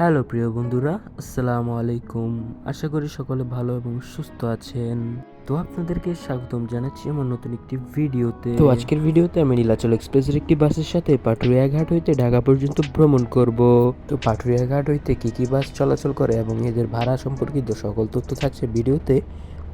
Hello প্রিয় বন্ধুরা, আসসালামু আলাইকুম। আশা করি সকলে ভালো এবং সুস্থ আছেন। তো আপনাদেরকে স্বাগতম জানাচ্ছি আমার নতুন একটি ভিডিওতে। তো আজকের ভিডিওতে আমি নীলাচল এক্সপ্রেসের একটি বাসের সাথে পাটুরিয়া ঘাট হইতে ঢাকা পর্যন্ত ভ্রমণ করব। তো পাটুরিয়া ঘাট হইতে কি কি বাস চলাচল করে এবং এদের ভাড়া সম্পর্কিত সকল তথ্য থাকছে ভিডিওতে।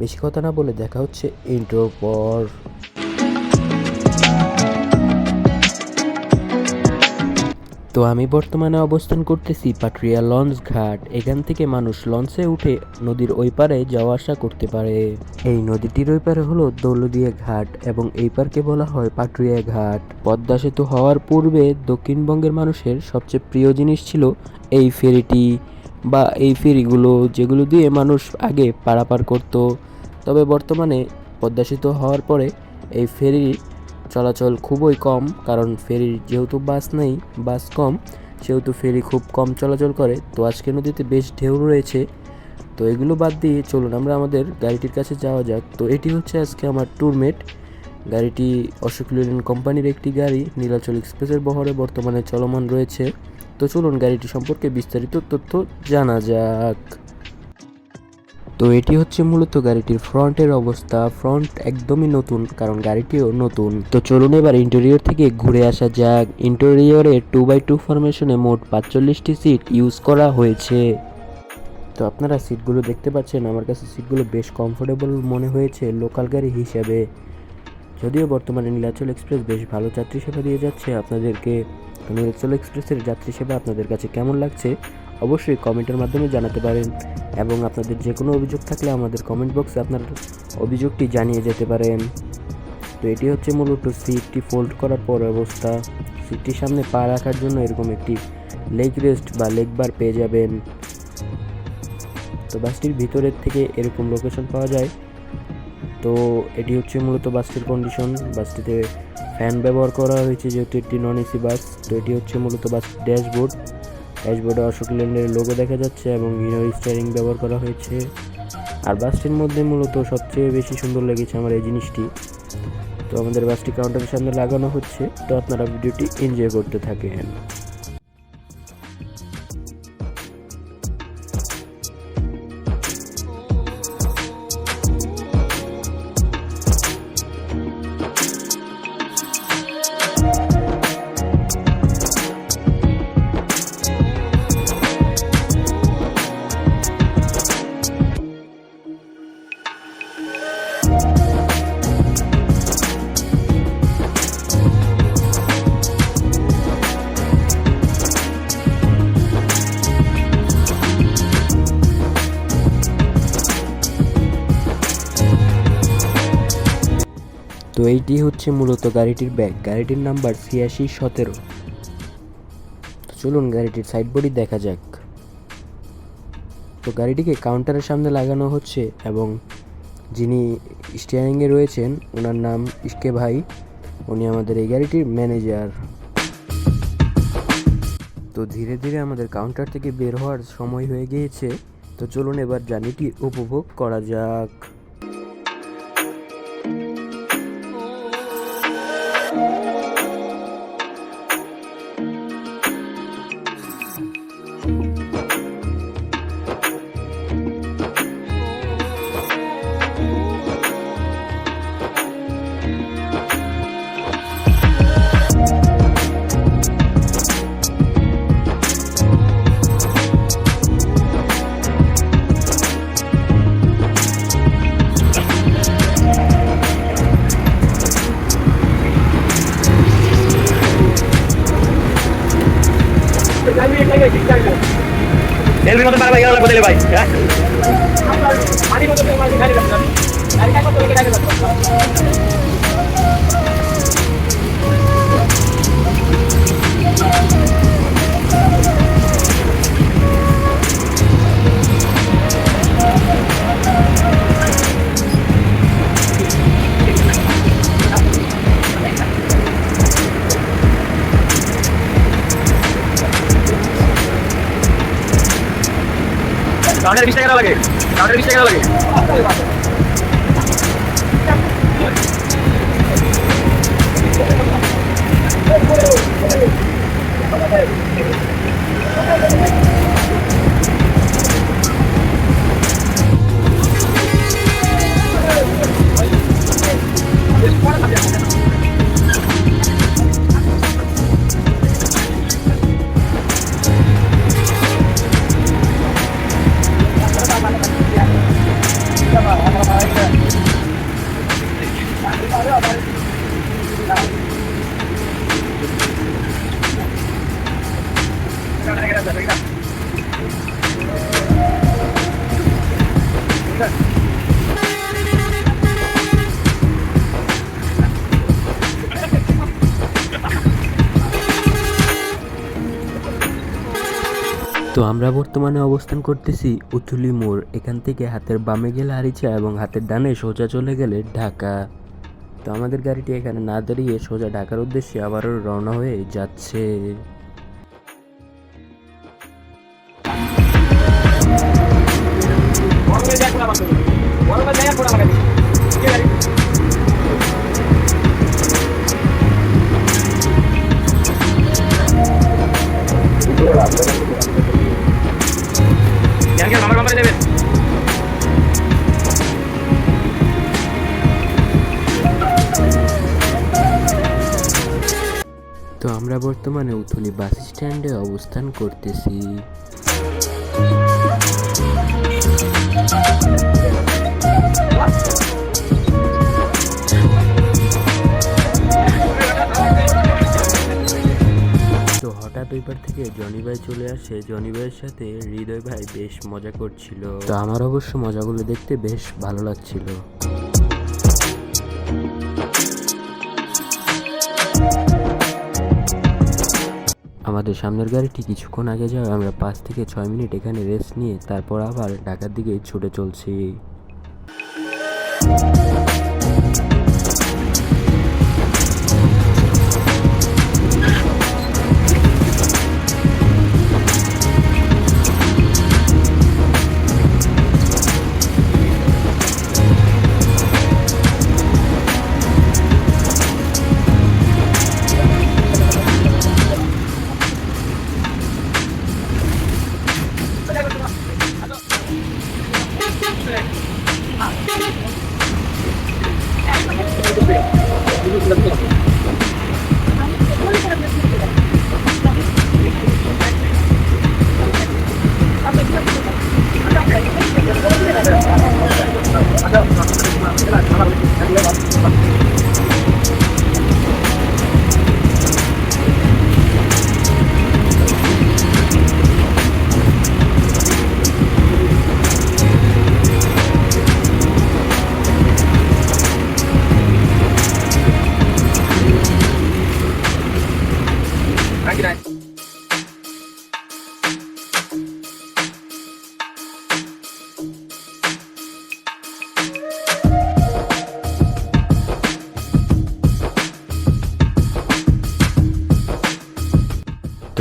বেশি কথা না বলে দেখা হচ্ছে ইন্ট্রোর পর। তো আমি বর্তমানে অবস্থান করতেছি পাটরিয়া লঞ্চ ঘাট। এখান থেকে মানুষ লঞ্চে উঠে নদীর ওই পারে যাওয়া আসা করতে পারে। এই নদীটির ওই পারে হলো দৌলদিয়া ঘাট এবং এই পার্কে বলা হয় পাটুরিয়া ঘাট। পদ্মা সেতু হওয়ার পূর্বে দক্ষিণবঙ্গের মানুষের সবচেয়ে প্রিয় জিনিস ছিল এই ফেরিটি বা এই ফেরিগুলো যেগুলো দিয়ে মানুষ আগে পারাপার করত। তবে বর্তমানে পদ্মা সেতু হওয়ার পরে এই ফেরি চলাচল খুবই কম, কারণ ফেরির যেহেতু বাস নেই, বাস কম, সেহেতু ফেরি খুব কম চলাচল করে, তো আজকে নদীতে বেশ ঢেউ রয়েছে। তো এগুলো বাদ দিয়ে চলুন আমরা আমাদের গাড়িটির কাছে যাওয়া যাক। তো এটি হচ্ছে আজকে আমার ট্যুরমেট গাড়িটি অশোক লেল্যান্ড কোম্পানির একটি গাড়ি, নীলাচল এক্সপ্রেসের বহরে বর্তমানে চলমান রয়েছে। তো চলুন গাড়িটি সম্পর্কে বিস্তারিত তথ্য জানা যাক। তো এটি হচ্ছে মূলত গাড়িটির ফ্রন্টের অবস্থা। ফ্রন্ট একদমই নতুন, কারণ গাড়িটিও নতুন। তো চলুন এবার ইন্টেরিয়র থেকে ঘুরে আসা যাক। ইন্টেরিয়রে টু বাই টু ফরমেশনে মোট পাঁচচল্লিশটি সিট ইউজ করা হয়েছে। তো আপনারা সিটগুলো দেখতে পাচ্ছেন, আমার কাছে সিটগুলো বেশ কমফোর্টেবল মনে হয়েছে লোকাল গাড়ি হিসাবে। যদিও বর্তমানে নীলাচল এক্সপ্রেস বেশ ভালো যাত্রী সেবা দিয়ে যাচ্ছে আপনাদেরকে। নীলাচল এক্সপ্রেসের যাত্রী সেবা আপনাদের কাছে কেমন লাগছে? অবশ্যই কমেন্টের মাধ্যমে জানাতে পারেন এবং আপনাদের যে কোনো অভিযোগ থাকলে আমাদের কমেন্ট বক্সে আপনার অভিযোগটি জানিয়ে যেতে পারেন। তো এটি হচ্ছে মূলত সিটটি ফোল্ড করার পর অবস্থা। সিটটির সামনে পা রাখার জন্য এরকম একটি লেগ রেস্ট বা লেগ বার পেয়ে যাবেন। তো বাসটির ভিতরের থেকে এরকম লোকেশন পাওয়া যায়। তো এটি হচ্ছে মূলত বাসটির কন্ডিশন বাসটিতে ফ্যান ব্যবহার করা হয়েছে যেহেতু একটি নন এসি বাস তো এটি হচ্ছে মূলত বাস ড্যাশবোর্ড ড্যাশবোর্ডে অশোক লেল্যান্ডের লোগো দেখা যাচ্ছে এবং হিরো স্টারিং ব্যবহার করা হয়েছে। আর বাসটির মধ্যে মূলত সবচেয়ে বেশি সুন্দর লেগেছে আমার এই জিনিসটি। তো আমাদের বাসটি কাউন্টারের সামনে লাগানো হচ্ছে। তো আপনারা ভিডিওটি এনজয় করতে থাকেন। তো এইটি হচ্ছে মূলত গাড়িটির ব্যাগ। গাড়িটির নাম্বার ছিয়াশি সতেরো। চলুন গাড়িটির সাইড বডি দেখা যাক। তো গাড়িটিকে কাউন্টারের সামনে লাগানো হচ্ছে এবং যিনি স্টিয়ারিংয়ে রয়েছেন, ওনার নাম ইসকে ভাই, উনি আমাদের এই গাড়িটির ম্যানেজার। তো ধীরে ধীরে আমাদের কাউন্টার থেকে বের হওয়ার সময় হয়ে গিয়েছে। তো চলুন এবার জার্নিটি উপভোগ করা যাক। কাউন্টার বিশ টাকা লাগে কাউন্টার বিশ টাকা লাগে তো আমরা বর্তমানে অবস্থান করতেছি উথুলি মোড়। এখান থেকে হাতের বামে গেলে আরিচা এবং হাতের ডানে সোজা চলে গেলে ঢাকা। তো আমাদের গাড়িটি এখানে না দাঁড়িয়ে সোজা ঢাকার উদ্দেশ্যে আবারও রওনা হয়ে যাচ্ছে। গরমে কোম্পানি দেবেন। তো আমরা বর্তমানে উথুলি বাস স্ট্যান্ডে অবস্থান করতেছি। তো হঠাৎ ওইবার থেকে জনি ভাই চলে আসে। জনি ভাইয়ের সাথে হৃদয় ভাই বেশ মজা করছিল। তো আমার অবশ্য মজাগুলো দেখতে বেশ ভালো লাগছিল। আমাদের সামনের গাড়িটি কিছুক্ষণ আগে যাওয়া আমরা পাঁচ থেকে ছয় মিনিট এখানে রেস্ট নিয়ে তারপর আবার ঢাকার দিকে ছুটে চলছি।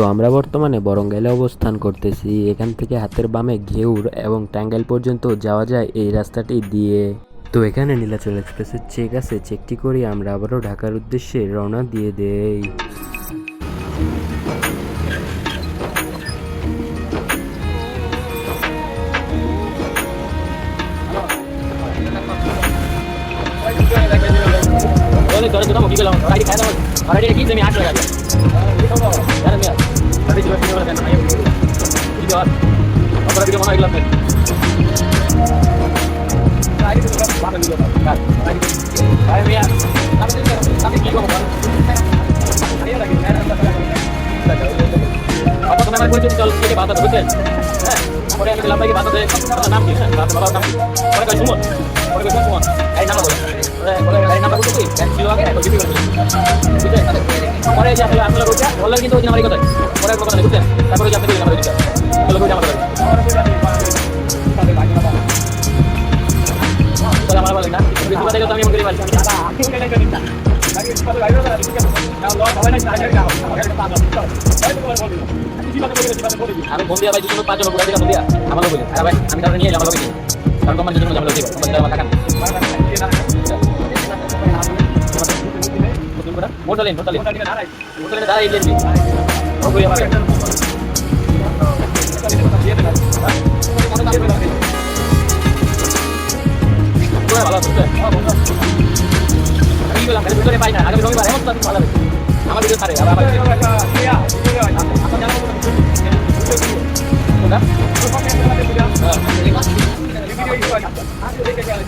তো আমরা বর্তমানে বরঙ্গাইলে অবস্থান করতেছি। এখান থেকে হাতের বামে ঘেউর এবং টাঙ্গাইল পর্যন্ত যাওয়া যায় এই রাস্তাটি দিয়ে। তো এখানে নীলাচল এক্সপ্রেসের চেক আছে। চেকটি করি আমরা আবারও ঢাকার উদ্দেশ্যে রওনা দিয়ে দেই। Ayo ya. Tapi tapi kita mau. Ayo lagi. apa তোমার আমার পরিচিত চল থেকে বাধা বুঝছেন? হ্যাঁ পরে আমি ভাই বাধা দেয় নাম কি? হ্যাঁ বাবার নাম কি? পরে সুমন? পরে সুমন? এই নাম পরে যে আসলে আপনারা বলছেন বললে কিন্তু ওই আমার কথা পরে কথা নেই বুঝছেন তারপরে যে আপনি বললেন আমার দিকে বলে কই আমার কথা তাহলে আমার বলেন না বিক্রি কথা আমি মনে করি ভাই দুজন পাঁচজন ঘুরে বন্দিয়া আরে ভাই আমি কারণে নিয়ে আমার লোকে কারণ তোমার হচ্ছে তোমার আমার টাকা। মোটালেন মোটালেন মোটালেন দাঁড়াই গেছি ওই আমার আছে বললাম এমন তো ভালো ভিডিও ছাড়ে আবার আমি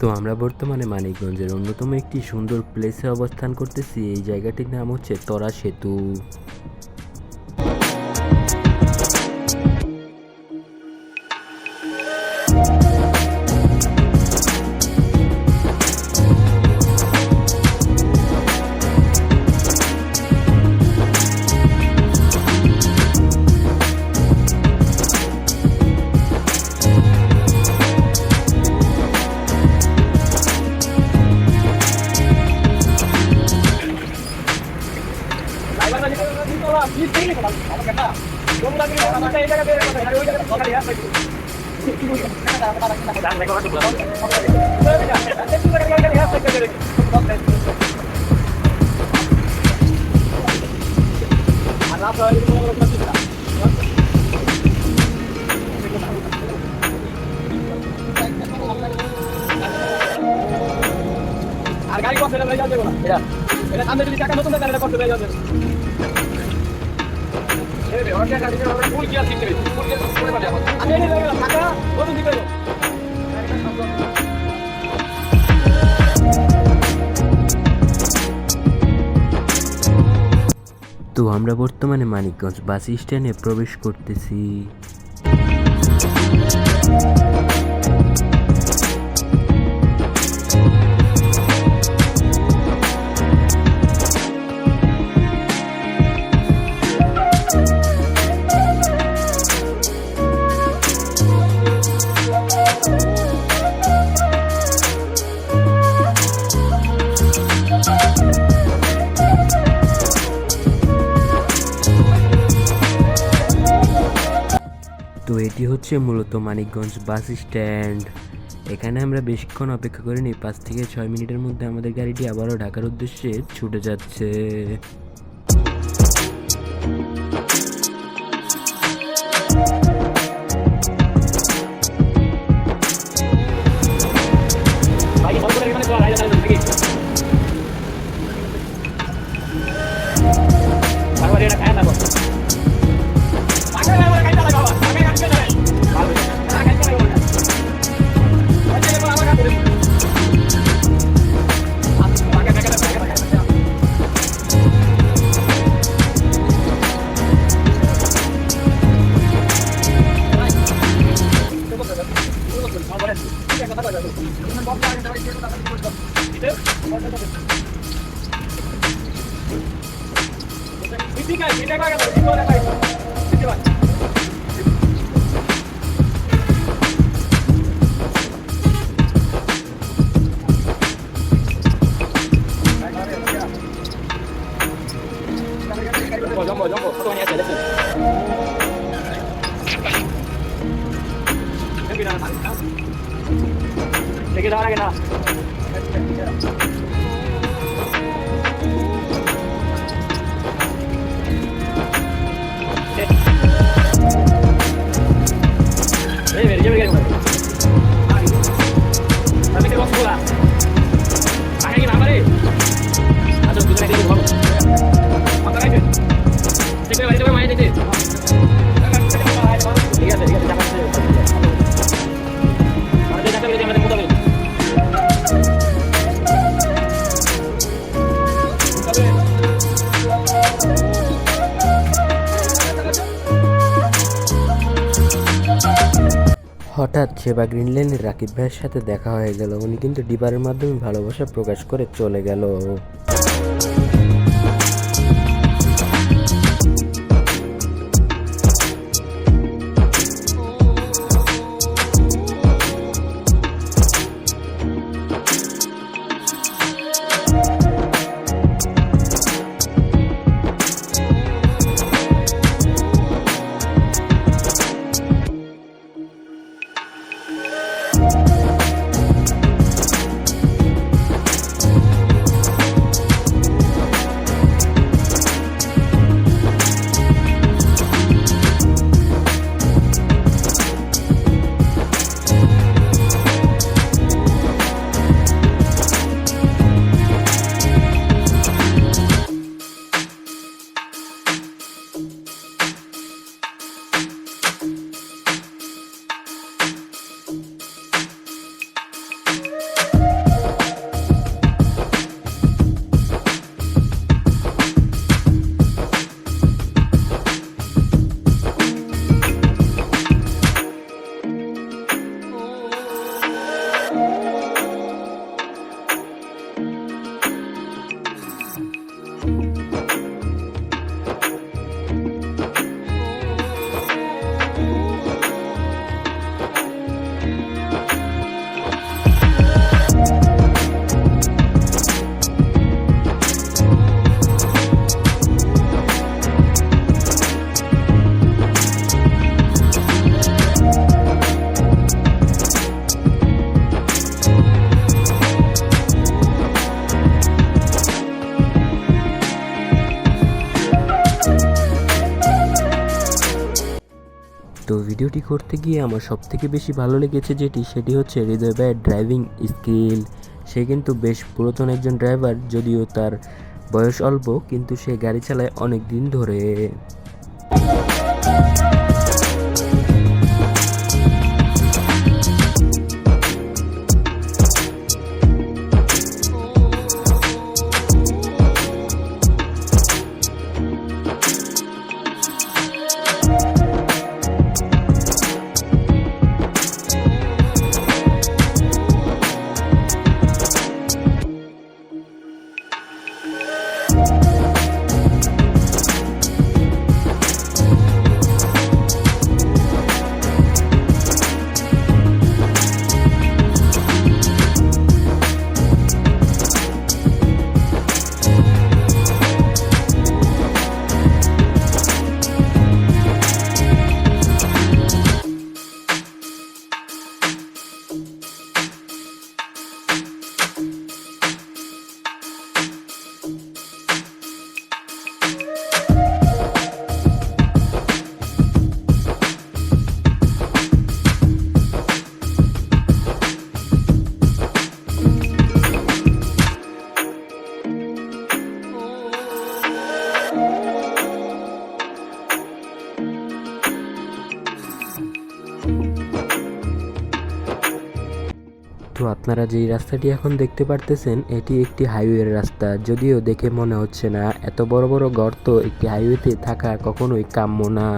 তো আমরা বর্তমানে মানিকগঞ্জের অন্যতম একটি সুন্দর প্লেসে অবস্থান করতেছি। এই জায়গাটির নাম হচ্ছে তরা সেতু। আর গাড়ি কষ্ট এটা এটা সামনে যদি টাকা নতুন টাকা হয়ে যাবে তো আমরা বর্তমানে মানিকগঞ্জ বাস স্ট্যান্ডে প্রবেশ করতেছি। হচ্ছে মূলত মানিকগঞ্জ বাস স্ট্যান্ড। এখানে আমরা বেশিক্ষণ অপেক্ষা করিনি, পাঁচ থেকে ছয় মিনিটের মধ্যে আমাদের গাড়িটি আবারও ঢাকার উদ্দেশ্যে ছুটে যাচ্ছে। ठीक है ठीक है সেবা গ্রিনল্যান্ডের রাকিব ভাইয়ের সাথে দেখা হয়ে গেল। উনি কিন্তু ডিবারের মাধ্যমে ভালোবাসা প্রকাশ করে চলে গেল। ভিডিওটি করতে গিয়ে আমার সব থেকে বেশি ভালো লেগেছে যেটি, সেটি হচ্ছে হৃদয় ভাইয়ের ড্রাইভিং স্কিল সে কিন্তু বেশ পুরাতন একজন ড্রাইভার যদিও তার বয়স অল্প, কিন্তু সে গাড়ি চালায় অনেক দিন ধরে। আপনারা যে রাস্তাটি এখন দেখতে পারতেছেন, এটি একটি হাইওয়ের রাস্তা। যদিও দেখে মনে হচ্ছে না, এত বড় বড় গর্ত একটি হাইওয়েতে থাকা কখনোই কাম্য না।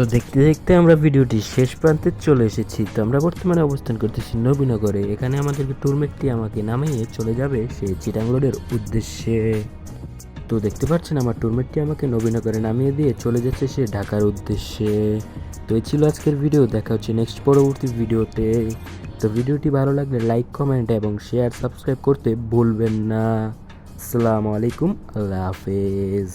তো দেখতে দেখতে আমরা ভিডিওটি শেষ প্রান্তে চলে এসেছি। তো আমরা বর্তমানে অবস্থান করতেছি নবীনগরে। এখানে আমাদেরকে টুরমেটটি আমাকে নামিয়ে চলে যাবে সেই চিটাংলোডের উদ্দেশ্যে। তো দেখতে পাচ্ছেন আমার টুরমেটটি আমাকে নবীনগরে নামিয়ে দিয়ে চলে যাচ্ছে সে ঢাকার উদ্দেশ্যে। তো এই ছিল আজকের ভিডিও। দেখা হচ্ছে নেক্সট পরবর্তী ভিডিওতে। তো ভিডিওটি ভালো লাগলে লাইক কমেন্ট এবং শেয়ার সাবস্ক্রাইব করতে ভুলবেন না। আসসালামু আলাইকুম। আল্লাহ হাফেজ।